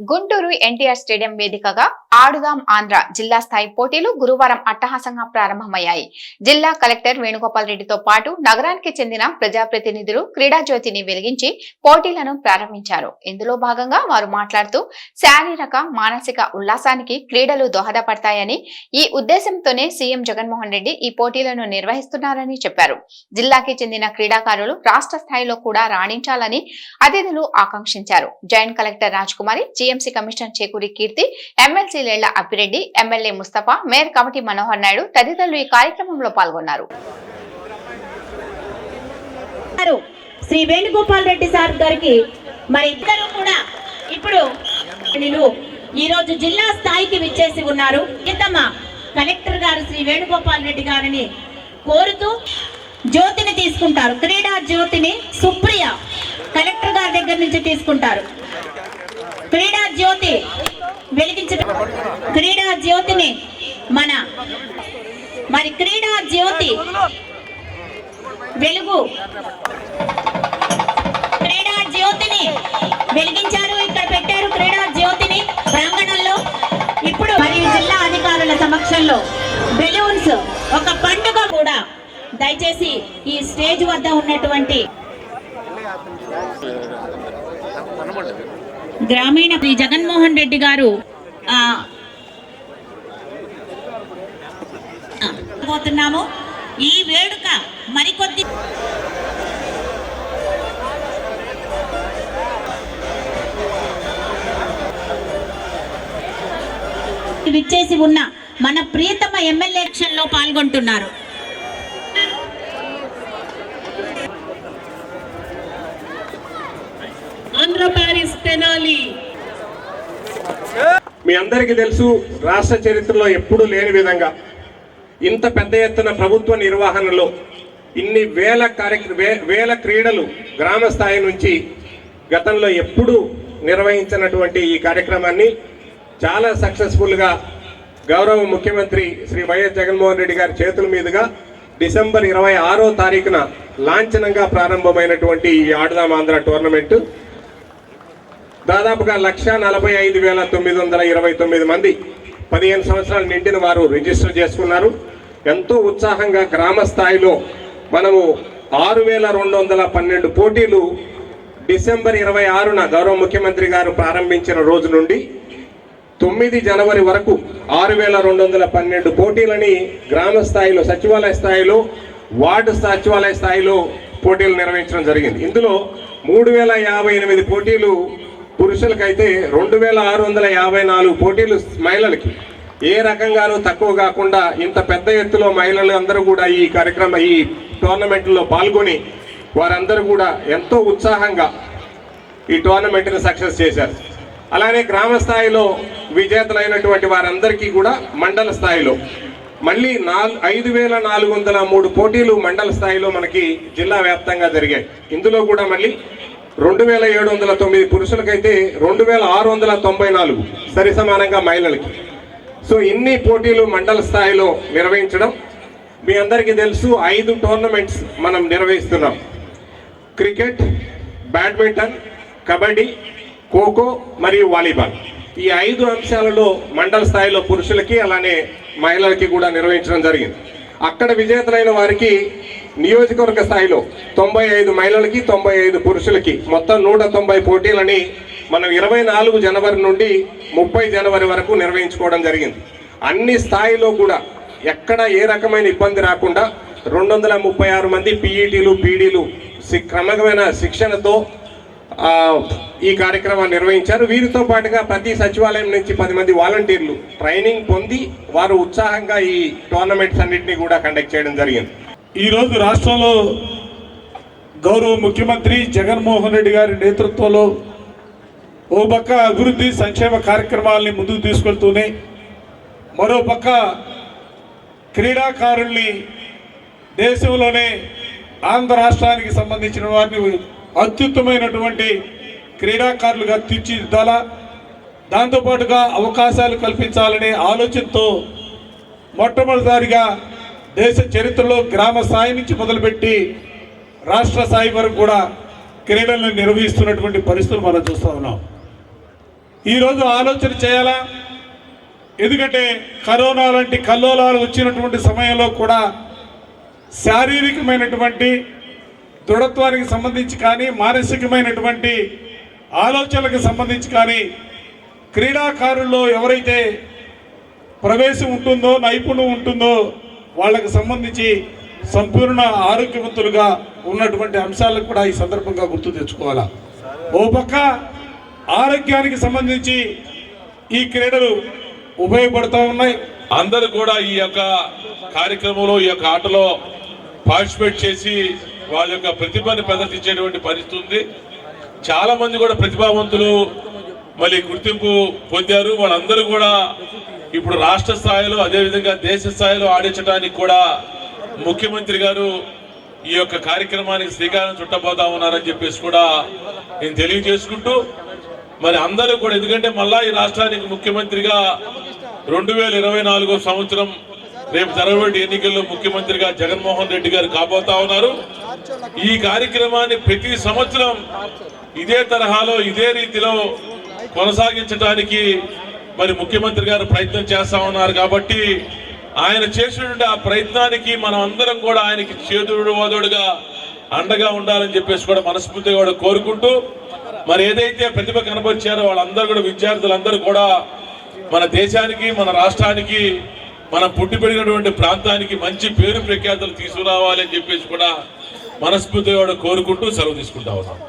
Guntur NTR stadium వేదికగా ఆడుదాం ఆంధ్ర జిల్లా స్థాయి పోటీలు గురువారం అట్టహాసంగా ప్రారంభమయ్యాయి. జిల్లా కలెక్టర్ వేణుగోపాల్ రెడ్డితో పాటు నగరానికి చెందిన ప్రజాప్రతినిధులు క్రీడా జ్యోతిని వెలిగించి పోటీలను ప్రారంభించారు. ఇందులో భాగంగా వారు మాట్లాడుతూ శారీరక మానసిక ఉల్లాసానికి క్రీడలు దోహదపడతాయని ఈ ఉద్దేశంతోనే సీఎం జగన్మోహన్ రెడ్డి ఈ పోటీలను నిర్వహిస్తున్నారని చెప్పారు. జిల్లాకి చెందిన క్రీడాకారులు రాష్ట్ర స్థాయిలో కూడా రాణించాలని అతిథులు ఆకాంక్షించారు. Joint collector Raj Rajkumari TMC commissioner Chekuri Keerthi MLC Lella Appireddy MLA Mustafa mayor committee Manohar Naidu తదితరులు ఈ కార్యక్రమంలో పాల్గొన్నారు. శ్రీ వేణుగోపాల్ రెడ్డి సార్ గారికి మరి ఇద్దరు కూడా ఇప్పుడు ఈ రోజు జిల్లా స్థాయికి విచ్చేసి ఉన్నారు. ఇంతమ్మ కలెక్టర్ గారు శ్రీ వేణుగోపాల్ రెడ్డి గారిని కోరుతూ జ్యోతిని తీసుకుంటారు. క్రీడా జ్యోతిని సుప్రియ కలెక్టర్ గారి దగ్గర నుంచి తీసుకుంటారు. క్రీడా జ్యోతి వెలిగించడం క్రీడా జ్యోతిని మన మరి క్రీడా జ్యోతి వెలుగు. క్రీడా జ్యోతిని వెలిగించారు ఇక్కడ పెట్టారు క్రీడా జ్యోతిని ప్రాంగణంలో. ఇప్పుడు మరియు జిల్లా అధికారుల సమక్షంలో బెలూన్స్ ఒక పండుగ కూడా దయచేసి ఈ స్టేజ్ వద్ద ఉన్నటువంటి గ్రామీణ శ్రీ జగన్మోహన్ రెడ్డి గారు పోతున్నాము. ఈ వేడుక మరికొద్ది విచ్చేసి ఉన్న మన ప్రియతమ ఎమ్మెల్యే ఎలక్షన్లో పాల్గొంటున్నారు ఆంధ్ర ప్యారిస్ తెనాలి మీ అందరికీ తెలుసు రాష్ట్ర చరిత్రలో ఎప్పుడూ లేని విధంగా ఇంత పెద్ద ఎత్తున ప్రభుత్వ నిర్వహణలో ఇన్ని వేల కార్యక్ర వే- వేల క్రీడలు గ్రామ స్థాయి నుంచి గతంలో ఎప్పుడూ నిర్వహించినటువంటి ఈ కార్యక్రమాన్ని చాలా సక్సెస్ఫుల్గా గౌరవ ముఖ్యమంత్రి శ్రీ వైఎస్ జగన్మోహన్ రెడ్డి గారి చేతుల మీదుగా డిసెంబర్ ఇరవై ఆరో తారీఖున లాంఛనంగా ప్రారంభమైనటువంటి ఈ ఆడదాం ఆంధ్ర టోర్నమెంటు దాదాపుగా లక్ష నలభై ఐదు వేల తొమ్మిది వందల ఇరవై తొమ్మిది మంది పదిహేను సంవత్సరాలు నిండిన వారు రిజిస్టర్ చేసుకున్నారు. ఎంతో ఉత్సాహంగా గ్రామ స్థాయిలో మనము ఆరు వేల రెండు వందల పన్నెండు పోటీలు డిసెంబర్ ఇరవై ఆరున గౌరవ ముఖ్యమంత్రి గారు ప్రారంభించిన రోజు నుండి తొమ్మిది జనవరి వరకు ఆరు వేల రెండు వందల పన్నెండు పోటీలని గ్రామ స్థాయిలో సచివాలయ స్థాయిలో వార్డు సచివాలయ స్థాయిలో పోటీలు నిర్వహించడం జరిగింది. ఇందులో మూడు వేల యాభై ఎనిమిది పోటీలు పురుషులకైతే రెండు వేల ఆరు వందల యాభై నాలుగు పోటీలు మహిళలకి. ఏ రకంగానూ తక్కువ కాకుండా ఇంత పెద్ద ఎత్తులో మహిళలు అందరూ కూడా ఈ కార్యక్రమ ఈ టోర్నమెంట్లో పాల్గొని వారందరూ కూడా ఎంతో ఉత్సాహంగా ఈ టోర్నమెంట్ని సక్సెస్ చేశారు. అలానే గ్రామ స్థాయిలో విజేతలైనటువంటి వారందరికీ కూడా మండల స్థాయిలో. మళ్ళీ నాలుగు ఐదు వేల నాలుగు వందల మూడు పోటీలు మండల స్థాయిలో మనకి జిల్లా వ్యాప్తంగా జరిగాయి. ఇందులో కూడా మళ్ళీ రెండు వేల ఏడు వందల తొమ్మిది పురుషులకైతే రెండు వేల ఆరు వందల తొంభై నాలుగు సరి సమానంగా మహిళలకి. సో ఇన్ని పోటీలు మండల స్థాయిలో నిర్వహించడం మీ అందరికీ తెలుసు ఐదు టోర్నమెంట్స్ మనం నిర్వహిస్తున్నాం. క్రికెట్ బ్యాడ్మింటన్ కబడ్డీ ఖోఖో మరియు వాలీబాల్. ఈ ఐదు అంశాలలో మండల స్థాయిలో పురుషులకి అలానే మహిళలకి కూడా నిర్వహించడం జరిగింది. అక్కడ విజేతలైన వారికి నియోజకవర్గ స్థాయిలో తొంభై ఐదు మహిళలకి తొంభై ఐదు పురుషులకి మొత్తం నూట తొంభై పోటీలని మనం ఇరవై నాలుగు జనవరి నుండి ముప్పై జనవరి వరకు నిర్వహించుకోవడం జరిగింది. అన్ని స్థాయిలో కూడా ఎక్కడ ఏ రకమైన ఇబ్బంది రాకుండా రెండు వందల ముప్పై ఆరు మంది పీఈటీలు పీడీలు క్రమమైన శిక్షణతో ఈ కార్యక్రమాన్ని నిర్వహించారు. వీరితో పాటుగా ప్రతి సచివాలయం నుంచి పది మంది వాలంటీర్లు ట్రైనింగ్ పొంది వారు ఉత్సాహంగా ఈ టోర్నమెంట్స్ అన్నింటినీ కూడా కండక్ట్ చేయడం జరిగింది. ఈరోజు రాష్ట్రంలో గౌరవ ముఖ్యమంత్రి జగన్మోహన్ రెడ్డి గారి నేతృత్వంలో ఓ పక్క అభివృద్ధి సంక్షేమ కార్యక్రమాలని ముందుకు తీసుకెళ్తూనే మరో పక్క క్రీడాకారుల్ని దేశంలోనే ఆంధ్ర రాష్ట్రానికి సంబంధించిన వారిని అత్యుత్తమైనటువంటి క్రీడాకారులుగా తీర్చిదిద్దాలా. దాంతోపాటుగా అవకాశాలు కల్పించాలనే ఆలోచనతో మొట్టమొదటిసారిగా దేశ చరిత్రలో గ్రామ స్థాయి నుంచి మొదలుపెట్టి రాష్ట్ర స్థాయి వరకు కూడా క్రీడలను నిర్వహిస్తున్నటువంటి పరిస్థితులు మనం చూస్తూ ఉన్నాం. ఈరోజు ఆలోచన చేయాలా? ఎందుకంటే కరోనా లాంటి కల్లోలాలు వచ్చినటువంటి సమయంలో కూడా శారీరకమైనటువంటి దృఢత్వానికి సంబంధించి కానీ మానసికమైనటువంటి ఆలోచనలకు సంబంధించి కానీ క్రీడాకారుల్లో ఎవరైతే ప్రవేశం ఉంటుందో నైపుణ్యం ఉంటుందో వాళ్ళకు సంబంధించి సంపూర్ణ ఆరోగ్యవంతులుగా ఉన్నటువంటి అంశాలను కూడా ఈ సందర్భంగా గుర్తు తెచ్చుకోవాలా? ఓ పక్క ఆరోగ్యానికి సంబంధించి ఈ క్రీడలు ఉపయోగపడుతూ ఉన్నాయి. అందరూ కూడా ఈ యొక్క కార్యక్రమంలో ఈ యొక్క ఆటలో పార్టిసిపేట్ చేసి వాళ్ళ యొక్క ప్రతిభని ప్రదర్శించేటువంటి పరిస్థితి ఉంది. చాలా మంది కూడా ప్రతిభావంతులు మళ్ళీ గుర్తింపు పొందారు. వాళ్ళందరూ కూడా ఇప్పుడు రాష్ట్ర స్థాయిలో అదేవిధంగా దేశ స్థాయిలో ఆడించడానికి కూడా ముఖ్యమంత్రి గారు ఈ యొక్క కార్యక్రమానికి శ్రీకారం చుట్టబోతా ఉన్నారని చెప్పేసి కూడా నేను తెలియజేసుకుంటూ మరి అందరూ కూడా ఎందుకంటే మళ్ళా ఈ రాష్ట్రానికి ముఖ్యమంత్రిగా రెండు వేల ఇరవై నాలుగో సంవత్సరం రేపు జరగబడి ఎన్నికల్లో ముఖ్యమంత్రిగా జగన్మోహన్ రెడ్డి గారు కాబోతా ఉన్నారు. ఈ కార్యక్రమాన్ని ప్రతి సంవత్సరం ఇదే తరహాలో ఇదే రీతిలో కొనసాగించడానికి మరి ముఖ్యమంత్రి గారు ప్రయత్నం చేస్తా ఉన్నారు కాబట్టి ఆయన చేసినటువంటి ఆ ప్రయత్నానికి మనం అందరం కూడా ఆయనకి చేదుడు వదుడుగా అండగా ఉండాలని చెప్పేసి కూడా మనస్ఫూర్తిగా కూడా కోరుకుంటూ మరి ఏదైతే ప్రతిభ కనబరిచారో వాళ్ళందరూ కూడా విద్యార్థులందరూ కూడా మన దేశానికి మన రాష్ట్రానికి మనం పుట్టి పెరిగినటువంటి ప్రాంతానికి మంచి పేరు ప్రఖ్యాతులు తీసుకురావాలి అని చెప్పేసి కూడా మనస్ఫూర్తిగా కూడా కోరుకుంటూ సెలవు తీసుకుంటా ఉన్నాం.